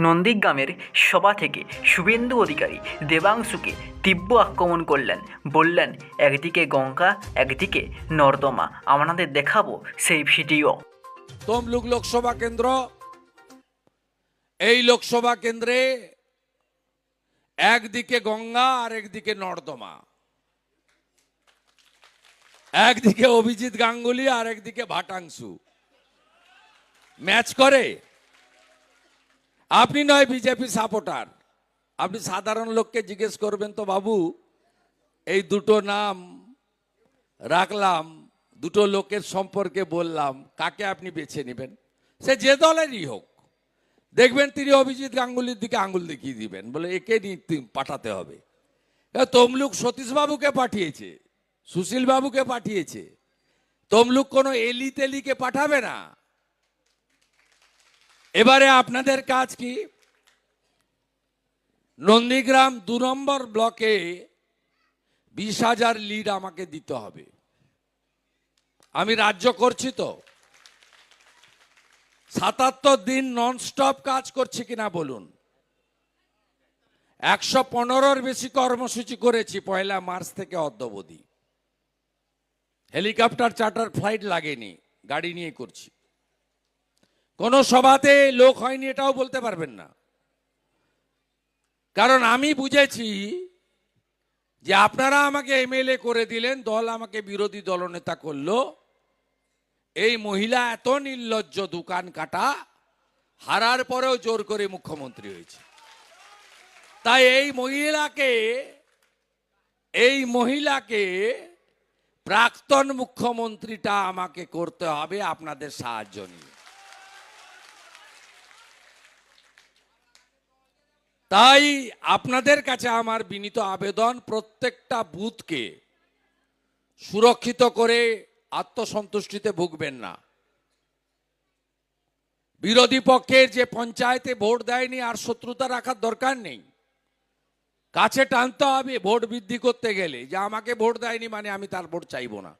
নন্দীগ্রামের সভা থেকে শুভেন্দু অধিকারী দেবাংশুকে তীব্র আক্রমণ করলেন। বললেন, একদিকে গঙ্গা, একদিকে নর্দমা। আপনাদের দেখাবো সেই ভিডিও। তমলুক লোকসভা কেন্দ্র, এই লোকসভা কেন্দ্রে একদিকে গঙ্গা আর একদিকে নর্দমা। একদিকে অভিজিৎ গাঙ্গুলি আর একদিকে ভাটাংশু। ম্যাচ করে। আপনি নয় বিজেপি সাপোর্টার। আপনি সাধারণ লোককে জিজ্ঞেস করবেন তো বাবু, এই দুটো নাম রাখলাম, দুটো লোকের সম্পর্কে বললাম, কাকে আপনি বেছে নেবেন? সে যে দলেরই হোক। দেখবেন তিনি অভিজিৎ গাঙ্গুলির দিকে আঙ্গুল দেখিয়ে দিবেন, বলে একে পাঠাতে হবে। তমলুক সতীশবাবুকে পাঠিয়েছে সুশীল বাবুকে পাঠিয়েছে। তমলুক কোনো এলি তেলিকে পাঠাবে না। এবারে আপনাদের কাজ কি? নন্দীগ্রাম দু নম্বর ব্লকে বিশ হাজার লিড আমাকে দিতে হবে। আমি রাজ্য করছি তো। সাতাত্তর দিন নন স্টপ কাজ করছি কিনা বলুন। একশো পনেরোর বেশি কর্মসূচি করেছি, পয়লা মার্চ থেকে অদ্যবধি। হেলিকপ্টার, চার্টার, ফ্লাইট লাগেনি, গাড়ি নিয়ে করছি। কোনো সভাতে লোক হয়নি, এটাও বলতে পারবেন না। কারণ আমি বুঝেছি যে আপনারা আমাকে এমএলএ করে দিলেন, দল আমাকে বিরোধী দলনেতা করল। এই মহিলা এত নির্লজ্জ, দোকান কাটা, হারার পরেও জোর করে মুখ্যমন্ত্রী হয়েছে। তাই এই মহিলাকে এই মহিলাকে প্রাক্তন মুখ্যমন্ত্রীটা আমাকে করতে হবে, আপনাদের সাহায্য নিয়ে। তাই আপনাদের কাছে আমার বিনীত আবেদন প্রত্যেকটা বুথকে সুরক্ষিত করে আত্মসন্তুষ্টিতে ভুগবেন না। বিরোধী পক্ষের যে পঞ্চায়েতে ভোট দেয়নি আর শত্রুতা রাখার দরকার নেই। কাছে টানতে হবে, ভোট বৃদ্ধি করতে গেলে। যে আমাকে ভোট দেয়নি মানে আমি তার ভোট চাইব না।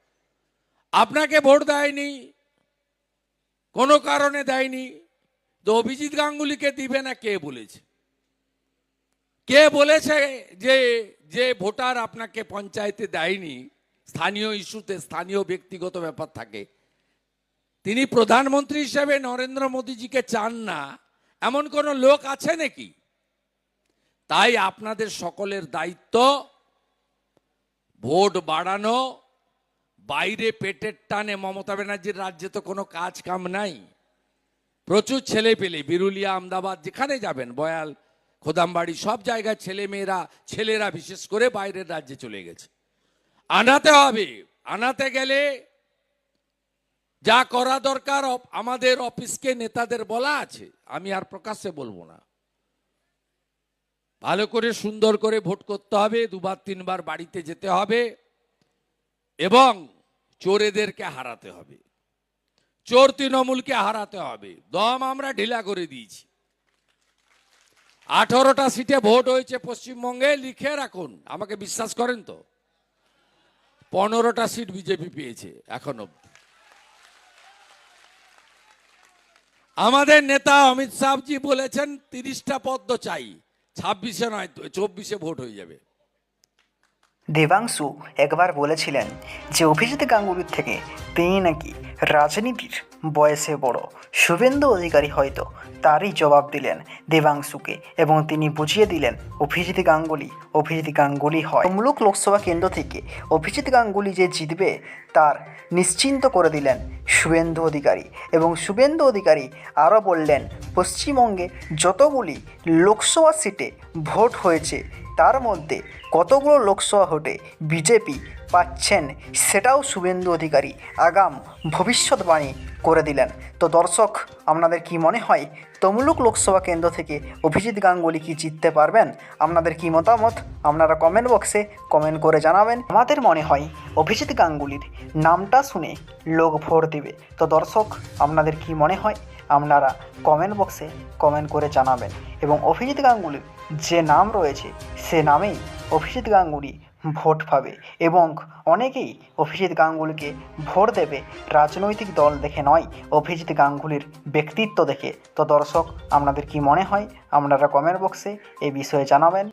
আপনাকে ভোট দেয়নি, কোনো কারণে দেয়নি। তো অভিজিৎ গাঙ্গুলিকে দিবে না কে বলেছে? কে বলেছে যে যে ভোটার আপনাকে পঞ্চায়েতে দেয়নি, স্থানীয় ইস্যুতে স্থানীয় ব্যক্তিগত ব্যাপার থাকে, তিনি প্রধানমন্ত্রী হিসেবে নরেন্দ্র মোদীজিকে চান না, এমন কোন লোক আছে নাকি? তাই আপনাদের সকলের দায়িত্ব ভোট বাড়ানো, বাইরে পেটের টানে মমতা ব্যানার্জির রাজ্যে তো কোনো কাজ কাম নাই। প্রচুর ছেলে পেলে বিরুলিয়া, আমদাবাদ, যেখানে যাবেন, বয়াল খোদামবাড়ি, সব জায়গায় ছেলে মেয়েরা, ছেলেরা বিশেষ করে বাইরের রাজ্যে চলে গেছে। আনাতে হবে। আনাতে গেলে যা করা দরকার আমাদের অফিসকে নেতাদের বলা আছে। আমি আর প্রকাশ্যে বলব না। ভালো করে সুন্দর করে ভোট করতে হবে, দুবার, তিনবার বাড়িতে যেতে হবে এবং চোরেদেরকে হারাতে হবে। চোর তৃণমূলকে হারাতে হবে। দম আমরা ঢিলা করে দিয়েছি। আঠারোটা সিটে ভোট হয়েছে পশ্চিমবঙ্গে, লিখে রাখুন। আমাকে বিশ্বাস করেন তো? পনেরোটা সিট বিজেপি পেয়েছে এখন অব্দি আমাদের নেতা অমিত শাহজি বলেছেন, তিরিশটা পদ্ম চাই। ছাব্বিশে নয়, চব্বিশে ভোট হয়ে যাবে। দেবাংশু একবার বলেছিলেন যে, অভিজিৎ গাঙ্গুলির থেকে তিনি নাকি রাজনীতির বয়সে বড়। শুভেন্দু অধিকারী হয়তো তারই জবাব দিলেন দেবাংশুকে এবং তিনি বুঝিয়ে দিলেন, অভিজিৎ গাঙ্গুলি অভিজিৎ গাঙ্গুলি হয়। তমলুক লোকসভা কেন্দ্র থেকে অভিজিৎ গাঙ্গুলি যে জিতবে, তার নিশ্চিন্ত করে দিলেন শুভেন্দু অধিকারী। এবং শুভেন্দু অধিকারী আরও বললেন, পশ্চিমবঙ্গে যতগুলি লোকসভা সিটে ভোট হয়েছে, তার মধ্যে কতগুলো লোকসভা ভোটে বিজেপি পাচ্ছেন, সেটাও শুভেন্দু অধিকারী আগাম ভবিষ্যৎবাণী করে দিলেন। তো দর্শক, আপনাদের কি মনে হয়, তমলুক লোকসভা কেন্দ্র থেকে অভিজিৎ গাঙ্গুলি কি জিততে পারবেন? আপনাদের কি মতামত? আপনারা কমেন্ট বক্সে কমেন্ট করে জানাবেন। আমাদের মনে হয়, অভিজিৎ গাঙ্গুলির নামটা শুনে লোক ভোট দেবে। তো দর্শক, আপনাদের কি মনে হয়? আপনারা কমেন্ট বক্সে কমেন্ট করে জানাবেন। এবং অভিজিৎ গাঙ্গুলির যে নাম রয়েছে, সে নামেই অভিজিৎ গাঙ্গুলি ভোট পাবে এবং অনেকেই অভিজিৎ গাঙ্গুলিকে ভোট দেবে। রাজনৈতিক দল দেখে নয়, অভিজিৎ গাঙ্গুলির ব্যক্তিত্ব দেখে। তো দর্শক, আপনাদের কি মনে হয়? আপনারা কমেন্ট বক্সে এই বিষয়ে জানাবেন।